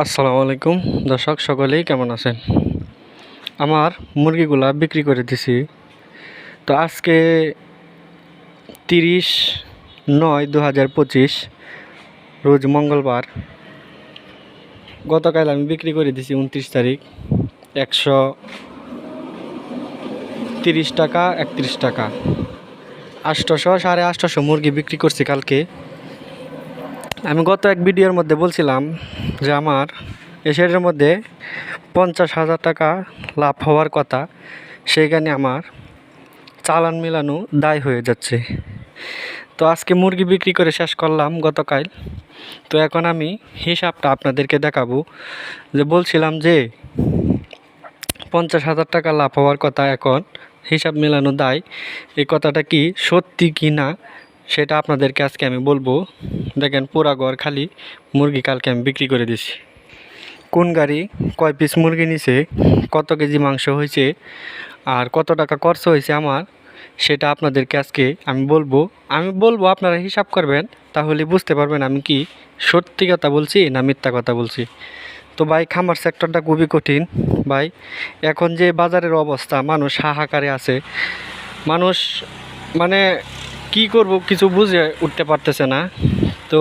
আসসালামু আলাইকুম। দর্শক সকলেই কেমন আছেন? আমার মুরগিগুলা বিক্রি করে দিছি। তো আজকে তিরিশ নয় দু হাজার পঁচিশ, রোজ মঙ্গলবার, গতকাল আমি বিক্রি করে দিছি উনত্রিশ তারিখ, একশো তিরিশ টাকা, একত্রিশ টাকা। আটশোশো সাড়ে আটশোশো মুরগি বিক্রি করছি কালকে। আমি গত এক ভিডিওর মধ্যে বলছিলাম যে আমার এশিয়ার মধ্যে পঞ্চাশ হাজার টাকা লাভ হওয়ার কথা, সেইখানে আমার চালান মিলানো দায় হয়ে যাচ্ছে। তো আজকে মুরগি বিক্রি করে শেষ করলাম গতকাল। তো এখন আমি হিসাবটা আপনাদেরকে দেখাবো যে বলছিলাম যে পঞ্চাশ হাজার টাকা লাভ হওয়ার কথা এখন হিসাব মেলানো দায়, এই কথাটা কি সত্যি কি না সেটা আপনাদেরকে আজকে আমি বলব। দেখেন পুরা ঘর খালি মুরগি কালকে আমি বিক্রি করে দিছি। কোন গাড়ি কয় পিস মুরগি নিছে, কত কেজি মাংস হয়েছে আর কত টাকা খরচ হয়েছে আমার, সেটা আপনাদেরকে আজকে আমি বলব। আমি বলব, আপনারা হিসাব করবেন, তাহলে বুঝতে পারবেন আমি কি সত্যি কথা বলছি না মিথ্যা কথা বলছি। তো ভাই, খামার সেক্টরটা খুবই কঠিন। ভাই, এখন যে বাজারের অবস্থা, মানুষ হাহাকারে আছে। মানুষ মানে কি করব কিছু বুঝে উঠতে পারতেছে না। তো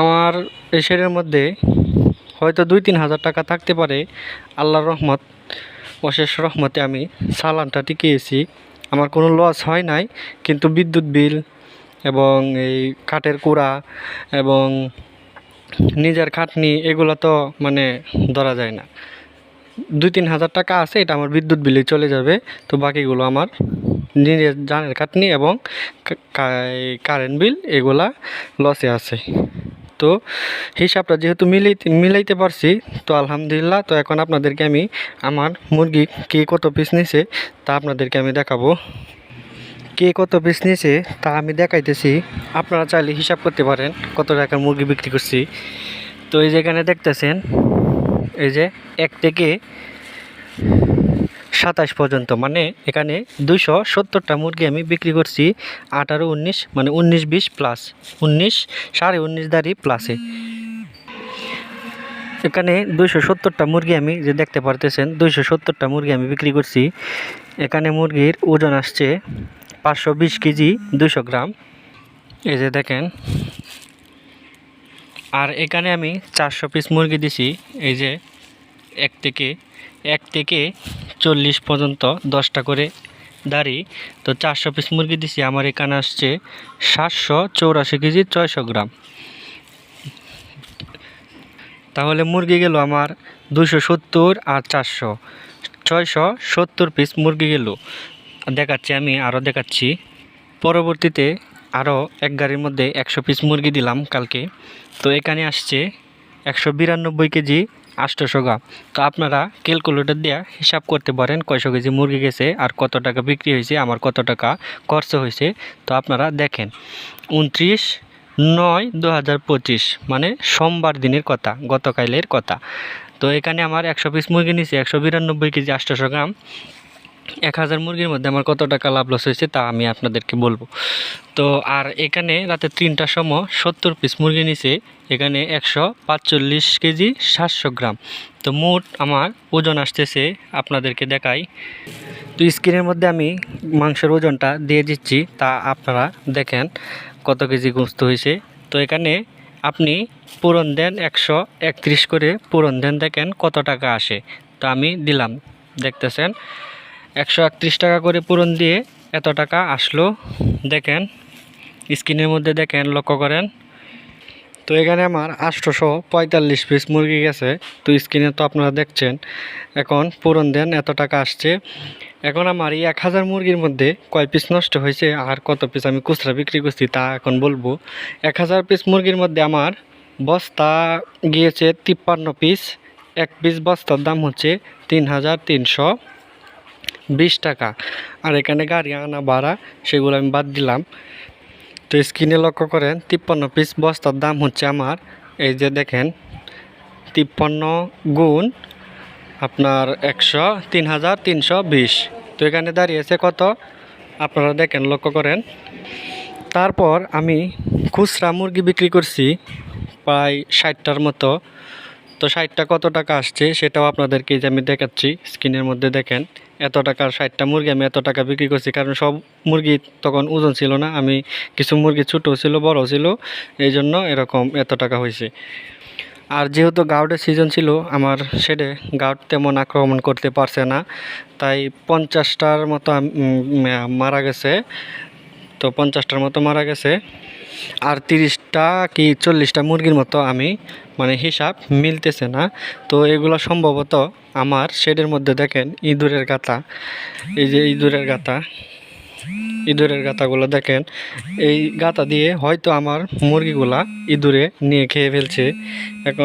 আমার এই শেডের মধ্যে হয়তো দুই তিন হাজার টাকা থাকতে পারে। আল্লাহর রহমত, অশেষ রহমতে আমি সালানটা টিকিয়েছি। আমার কোনো লস হয় নাই, কিন্তু বিদ্যুৎ বিল এবং এই কাঠের কুড়া এবং নিজের খাটনি, এগুলো তো মানে ধরা যায় না। দুই তিন হাজার টাকা আছে, এটা আমার বিদ্যুৎ বিলে চলে যাবে, তো বাকিগুলো আমার নিজের জানের খাটনি এবং কারেন্ট বিল এগুলা লসে আছে। তো হিসাবটা যেহেতু মিলাইতে মিলাইতে পারছি, তো আলহামদুলিল্লাহ, তো এখন আপনাদেরকে আমি আমার মুরগি কে কত পিস নিছে তা আপনাদেরকে আমি দেখাবো। কে কত পিস নিয়েছে তা আমি দেখাইতেছি। আপনারা চাইলে হিসাব করতে পারেন কত টাকার মুরগি বিক্রি করছি। তো এই যেখানে দেখতেছেন, এই যে এক থেকে সাতাশ পর্যন্ত মানে এখানে দুইশো সত্তরটা মুরগি আমি বিক্রি করছি আঠারো, উনিশ মানে উনিশ, বিশ প্লাস উনিশ সাড়ে উনিশ দাঁড়ি প্লাসে এখানে দুইশো সত্তরটা মুরগি আমি যে দেখতে পারতেছেন, দুইশো সত্তরটা মুরগি আমি বিক্রি করছি। এখানে মুরগির ওজন আসছে পাঁচশো বিশ কেজি দুশো গ্রাম। এই যে দেখেন। আর এখানে আমি চারশো পিস মুরগি দিছি, এই যে এক থেকে এক থেকে চল্লিশ পর্যন্ত দশটা করে দাঁড়ি। তো চারশো পিস মুরগি দিছি, আমার এখানে আসছে সাতশো চৌরাশি কেজি ছয়শো গ্রাম। তাহলে মুরগি গেল আমার দুশো সত্তর আর চারশো। ছয়শো সত্তর পিস মুরগি গেল। দেখাচ্ছি আমি আরও দেখাচ্ছি। পরবর্তীতে আরও এক গাড়ির মধ্যে একশো পিস মুরগি দিলাম কালকে। তো এখানে আসছে একশো বিরানব্বই কেজি আটশোশো গ্রাম। তো আপনারা ক্যালকুলেটর দিয়ে হিসাব করতে পারেন কয়শো কেজি মুরগি গেছে আর কত টাকা বিক্রি হয়েছে, আমার কত টাকা খরচ হয়েছে। তো আপনারা দেখেন, উনত্রিশ নয় দু পঁচিশ মানে সোমবার দিনের কথা, গতকালের কথা। তো এখানে আমার একশো পিস মুরগি নিয়েছে, একশো বিরানব্বই কেজি আটশোশো গ্রাম। এক হাজার মুরগির মধ্যে আমার কত টাকা লাভ লস হয়েছে তা আমি আপনাদেরকে বলব। তো আর এখানে রাতে তিনটার সময় সত্তর পিস মুরগি নিছে, এখানে একশো পাঁচচল্লিশ কেজি সাতশো গ্রাম। তো মোট আমার ওজন আসতেছে আপনাদেরকে দেখাই। তো স্ক্রিনের মধ্যে আমি মাংসের ওজনটা দিয়ে দিচ্ছি, তা আপনারা দেখেন কত কেজি গোস্ত হয়েছে। তো এখানে আপনি পূরণ দেন একশো একত্রিশ করে, পূরণ দেন দেখেন কত টাকা আসে। তো আমি দিলাম, দেখতেছেন? একশো একত্রিশ টাকা করে পূরণ দিয়ে এত টাকা আসলো। দেখেন, স্ক্রিনের মধ্যে দেখেন, লক্ষ্য করেন। তো এখানে আমার আটশোশো পঁয়তাল্লিশ পিস মুরগি গেছে। তো স্ক্রিনে তো আপনারা দেখছেন, এখন পূরণ দেন, এত টাকা আসছে। এখন আমার এই এক হাজার মুরগির মধ্যে কয় পিস নষ্ট হয়েছে আর কত পিস আমি খুচরা বিক্রি করছি তা এখন বলব। এক হাজার পিস মুরগির মধ্যে আমার বস্তা গিয়েছে তিপ্পান্ন পিস এক পিস বস্তার দাম হচ্ছে তিন হাজার তিনশো। বিশ টাকা। আর এখানে গাড়ি আনা, ভাড়া, সেগুলো আমি বাদ দিলাম। তো স্ক্রিনে লক্ষ্য করেন, তিপ্পান্ন পিস বস্তার দাম হচ্ছে আমার, এই যে দেখেন, তিপ্পান্ন গুণ আপনার একশো, তিন হাজার তিনশো বিশ। তো এখানে দাঁড়িয়েছে কত? আপনারা দেখেন, লক্ষ্য করেন। তারপর আমি খুচরা মুরগি বিক্রি করছি, প্রায় ষাটটার মতো। তো ষাটটা কত টাকা আসছে সেটাও আপনাদেরকে যে আমি দেখাচ্ছি স্ক্রিনের মধ্যে দেখেন। এত টাকার ষাটটা মুরগি আমি এত টাকা বিক্রি করছি, কারণ সব মুরগি তখন ওজন ছিল না। আমি কিছু মুরগি ছোটো ছিল বড় ছিল এই জন্য এরকম এত টাকা হয়েছে। আর যেহেতু গাউডের সিজন ছিল, আমার শেডে গাউড তেমন আক্রমণ করতে পারছে না। তাই পঞ্চাশটার মতো মারা গেছে। তো পঞ্চাশটার মতো মারা গেছে। আর তিরিশটা কি চল্লিশটা মুরগির মতো আমি মানে হিসাব মিলতেছে না। তো এগুলো সম্ভবত আমার শেডের মধ্যে দেখেন ইঁদুরের গাতা এই যে ইঁদুরের গাতা ইঁদুরের গাতাগুলো দেখেন, এই গাতা দিয়ে হয়তো আমার মুরগিগুলা ইঁদুরে নিয়ে খেয়ে ফেলছে। এখন